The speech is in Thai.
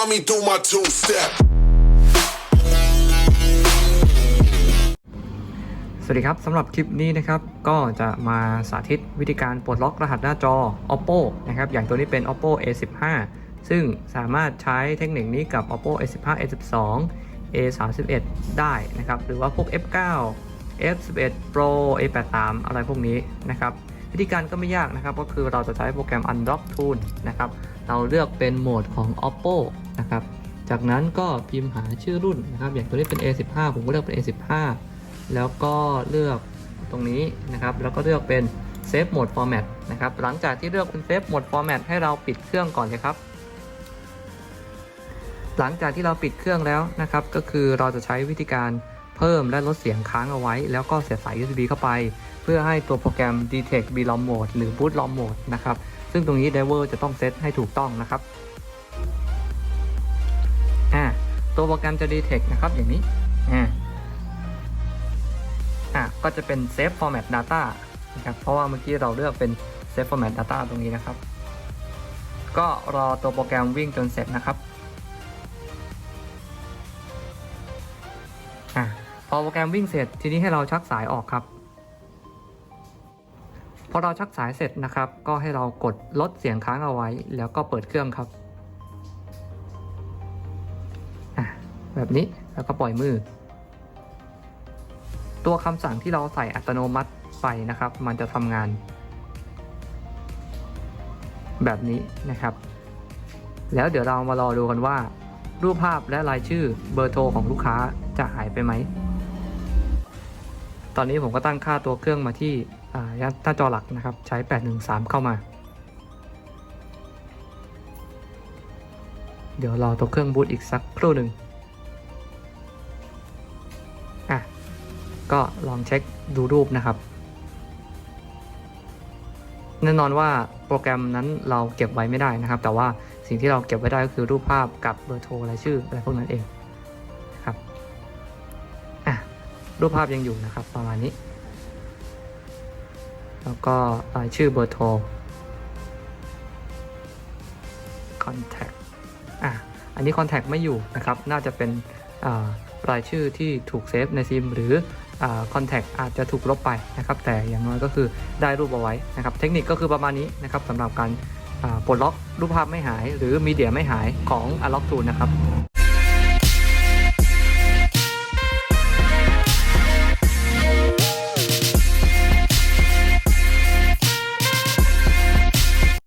find me through my two step. สวัสดีครับสำหรับคลิปนี้นะครับก็จะมาสาธิตวิธีการปลดล็อกรหัสหน้าจอ oppo นะครับอย่างตัวนี้เป็น oppo a15 ซึ่งสามารถใช้เทคนิคนี้กับ oppo a15 a12 a31 ได้นะครับหรือว่าพวก f9 f11 pro a83 อะไรพวกนี้นะครับ วิธีการก็ไม่ยากนะครับ ก็คือเราจะใช้โปรแกรม unlock tool นะครับ เราเลือกเป็นโหมดของ oppo นะครับ จากนั้นก็พิมพ์หาชื่อรุ่นนะครับ อย่างตัวนี้เป็น a15 ผมก็เลือกเป็น a15 แล้วก็เลือกตรงนี้นะครับ แล้วก็เลือกเป็น Save Mode Format นะครับ หลังจากที่เลือกเป็น Save Mode Format ให้เราปิดเครื่องก่อนเลยครับ หลังจากที่เราปิดเครื่องแล้วนะครับ ก็คือเราจะใช้วิธีการ เพิ่มและลดเสียงค้างเอาไว้ แล้วก็เสียบสาย USB เข้าไป เพื่อให้ตัวโปรแกรม Detect b l o m Mode หรือ Boot LOM Mode นะครับ ซึ่งตรงนี้ driver จะต้องเซตให้ถูกต้องนะครับอ่าตัวโปรแกรมจะ Detect นะครับอย่างนี้อ่าอะก็จะเป็น Save Format Data นะครับเพราะว่าเมื่อกี้เราเลือกเป็น Save Format Data ตรงนี้นะครับ ก็รอตัวโปรแกรมวิ่งจนเสร็จนะครับ พอโปรแกรมวิ่งเสร็จทีนี้ให้เราชักสายออกครับ พอเราชักสายเสร็จนะครับ ก็ให้เรากดลดเสียงค้างเอาไว้ แล้วก็เปิดเครื่องครับแบบนี้แล้วก็ปล่อยมือ ตัวคำสั่งที่เราใส่อัตโนมัติไปนะครับ มันจะทำงาน แบบนี้นะครับ แล้วเดี๋ยวเรามารอดูกันว่า รูปภาพและรายชื่อเบอร์โทรของลูกค้าจะหายไปไหม ตอนนี้ผมก็ตั้งค่าตัวเครื่องมาที่อ่าหน้าจอหลักนะครับ ใช้ 813 เข้ามา เดี๋ยวรอตัวเครื่องบูตอีกสักครู่หนึ่งอะ ก็ลองเช็คดูรูปนะครับ แน่นอนว่าโปรแกรมนั้นเราเก็บไว้ไม่ได้นะครับ แต่ว่าสิ่งที่เราเก็บไว้ได้ก็คือรูปภาพกับเบอร์โทรรายชื่ออะไรพวกนั้นเอง รูปภาพยังอยู่นะครับ ประมาณนี้ แล้วก็รายชื่อเบอร์โทร contact อะ อันนี้ contact ไม่อยู่นะครับ น่าจะเป็นรายชื่อที่ถูกเซฟในซิมหรือคอนแทคอาจจะถูกลบไปนะครับ แต่อย่างน้อยก็คือได้รูปเอาไว้นะครับ เทคนิคก็คือประมาณนี้นะครับสำหรับการปลดล็อกรูปภาพไม่หาย หรือมีเดียไม่หายของ Unlock Tool นะครับ